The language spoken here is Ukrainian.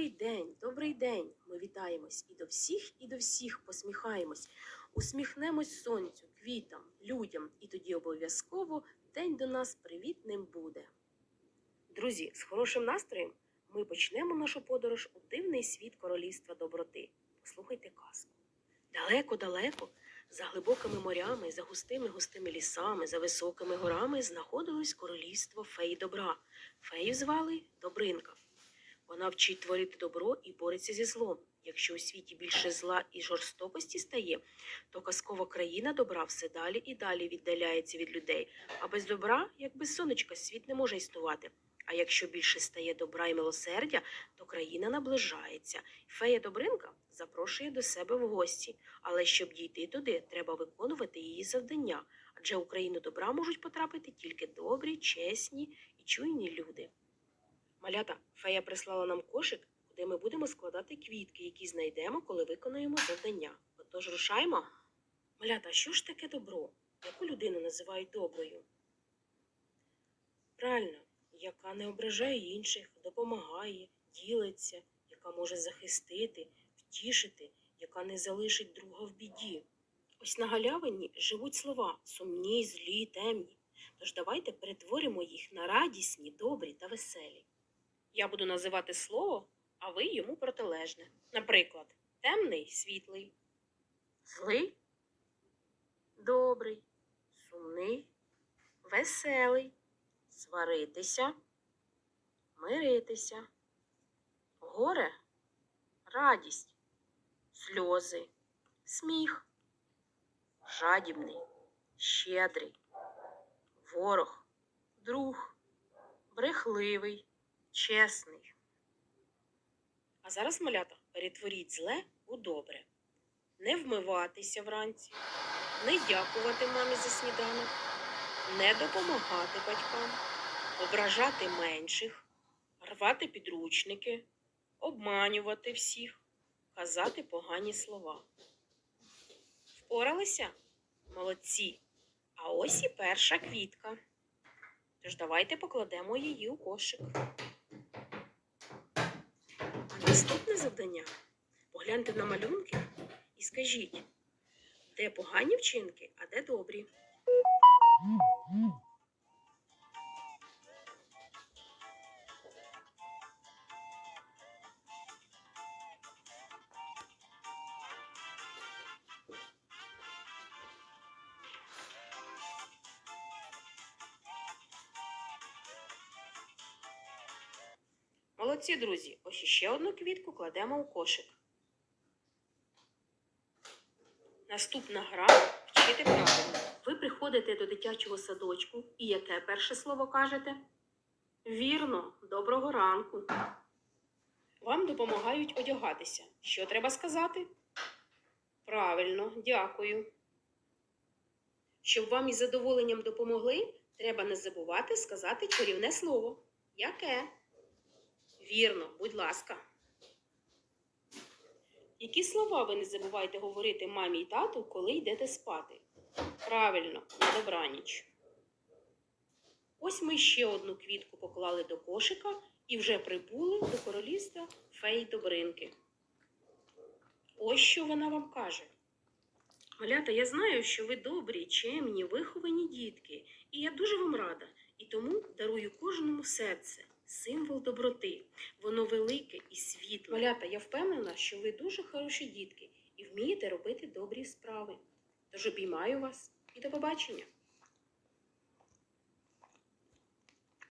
Добрий день, добрий день. Ми вітаємось і до всіх, і до всіх посміхаємось. Усміхнемось сонцю, квітам, людям, і тоді обов'язково день до нас привітним буде. Друзі, з хорошим настроєм ми почнемо нашу подорож у дивний світ королівства доброти. Послухайте казку. Далеко-далеко, за глибокими морями, за густими густими лісами, за високими горами знаходилось королівство фей добра. Фею звали Добринка. Вона вчить творити добро і бореться зі злом. Якщо у світі більше зла і жорстокості стає, то казкова країна добра все далі і далі віддаляється від людей. А без добра, як без сонечка, світ не може існувати. А якщо більше стає добра і милосердя, то країна наближається. Фея Добринка запрошує до себе в гості. Але щоб дійти туди, треба виконувати її завдання. Адже у країну добра можуть потрапити тільки добрі, чесні і чуйні люди. Малята, фея прислала нам кошик, куди ми будемо складати квітки, які знайдемо, коли виконуємо завдання. Отож рушаймо. Малята, що ж таке добро? Яку людину називають доброю? Правильно, яка не ображає інших, допомагає, ділиться, яка може захистити, втішити, яка не залишить друга в біді. Ось на галявині живуть слова сумні, злі, темні. Тож давайте перетворимо їх на радісні, добрі та веселі. Я буду називати слово, а ви йому протилежне. Наприклад, темний світлий, злий, добрий, сумний, веселий, сваритися, миритися, горе, радість, сльози, сміх, жадібний, щедрий, ворог, друг, брехливий чесний. А зараз, малята, перетворіть зле у добре. Не вмиватися вранці, не дякувати мамі за сніданок, не допомагати батькам, ображати менших, рвати підручники, обманювати всіх, казати погані слова. Впоралися? Молодці. А ось і перша квітка. Тож давайте покладемо її у кошик. Наступне завдання погляньте на малюнки і скажіть, де погані вчинки, а де добрі. Молодці, друзі. Ось іще одну квітку кладемо у кошик. Наступна гра вчити правильно. Ви приходите до дитячого садочку і яке перше слово кажете? Вірно, доброго ранку. Вам допомагають одягатися. Що треба сказати? Правильно, дякую. Щоб вам із задоволенням допомогли, треба не забувати сказати чарівне слово. Яке? Вірно, будь ласка. Які слова ви не забувайте говорити мамі й тату, коли йдете спати? Правильно, на добраніч. Ось ми ще одну квітку поклали до кошика і вже прибули до королівства фей Добринки. Ось що вона вам каже. Малята, я знаю, що ви добрі, чемні, виховані дітки, і я дуже вам рада, і тому дарую кожному серце, символ доброти. Воно велике і світле. Малята, я впевнена, що ви дуже хороші дітки і вмієте робити добрі справи. Тож обіймаю вас і до побачення!